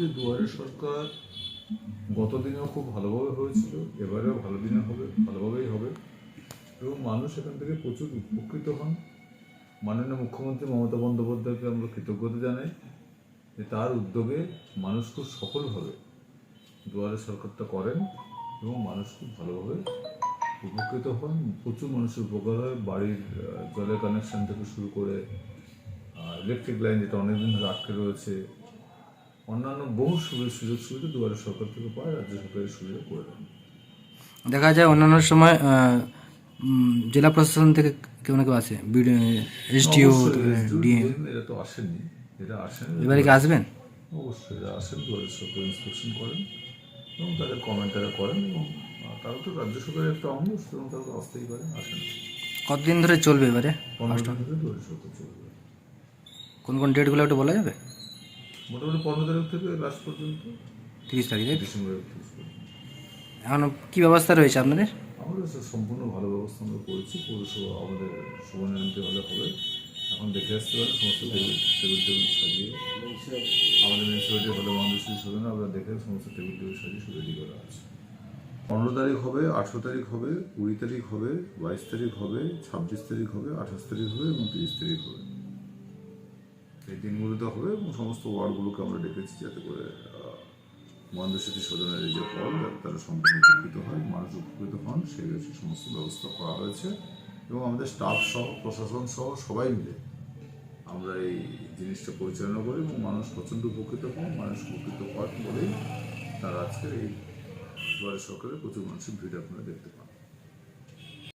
যে দুয়ারে সরকার গত দিনেও খুব ভালোভাবে হয়েছিল, এবারেও ভালো দিনে হবে, ভালোভাবেই হবে। এবং মানুষ এখান থেকে প্রচুর উপকৃত হন। মাননীয় মুখ্যমন্ত্রী মমতা বন্দ্যোপাধ্যায়কে আমরা কৃতজ্ঞতা জানাই যে তার উদ্যোগে মানুষ খুব সফলভাবে দুয়ারে সরকারটা করেন এবং মানুষ খুব ভালোভাবে উপকৃত হন। প্রচুর মানুষের উপকার হয়। বাড়ির জলের কানেকশন থেকে শুরু করে ইলেকট্রিক লাইন যেটা অনেকদিন ধরে আটকে রয়েছে অন্যান্য বহু সুযোগ সুবিধা দুয়ারে সরকার থেকে পায় রাজ্য সরকারের সুবিধা করে দেন। দেখা যায় অন্যান্য সময় জেলা প্রশাসন থেকে কেউ না কেউ আছে এসডিও ডিএম। এরা তো আসেননি এরা আসেন এবারে কি আসবেন? অবশ্যই এরা আসেন দুয়ারে সরকার ইন্সপেকশন করেন এবং তাদের কমেন্ট তারা করেন এবং তারা তো রাজ্য সরকারের একটা অঙ্গ এবং তারা তো আসতেই পারেন আসেন। কতদিন ধরে চলবে এবারে? পনেরো দিন ধরে দুয়ারে সরকার চলবে। কোন কোন ডেটগুলো একটু বলা যাবে? মোটামুটি পনেরো তারিখ থেকে লাস্ট পর্যন্ত। তিরিশ তারিখে তিরিশ পর্যন্ত এখন কি ব্যবস্থা রয়েছে আপনাদের? আমাদের সম্পূর্ণ ভালো ব্যবস্থা আমরা করেছি পৌরসভা আমাদের সুবর্ণজয়ন্তী হলে হবে। এখন দেখে আসতে পারে সমস্ত টেবিল টেবিল টেবিল সাজিয়ে। আমাদের মিউনিসিপ্যালিটি হলে মহাদেশী সদনে আমরা দেখে সমস্ত টেবিল টেবিল সাজিয়ে সব রেডি করা আছে। পনেরো তারিখ হবে আঠেরো তারিখ হবে কুড়ি তারিখ হবে বাইশ তারিখ হবে ছাব্বিশ তারিখ হবে আঠাশ তারিখ হবে এবং তিরিশ তারিখ হবে। এই দিনগুলোতে হবে এবং সমস্ত ওয়ার্ডগুলোকে আমরা ডেকেছি যাতে করে মহেন্দ্র স্মৃতি সদনের এই যে ফল তারা সম্পূর্ণ উপকৃত হয়, মানুষ উপকৃত হন, সেই সমস্ত ব্যবস্থা করা হয়েছে। এবং আমাদের স্টাফ সহ, প্রশাসন সহ সবাই মিলে আমরা এই জিনিসটা পরিচালনা করি এবং মানুষ প্রচণ্ড উপকৃত হন, মানুষ উপকৃত হন বলেই তারা আজকের এই দুয়ারে সরকারে প্রচুর মানুষের ভিড় আপনারা দেখতে পান।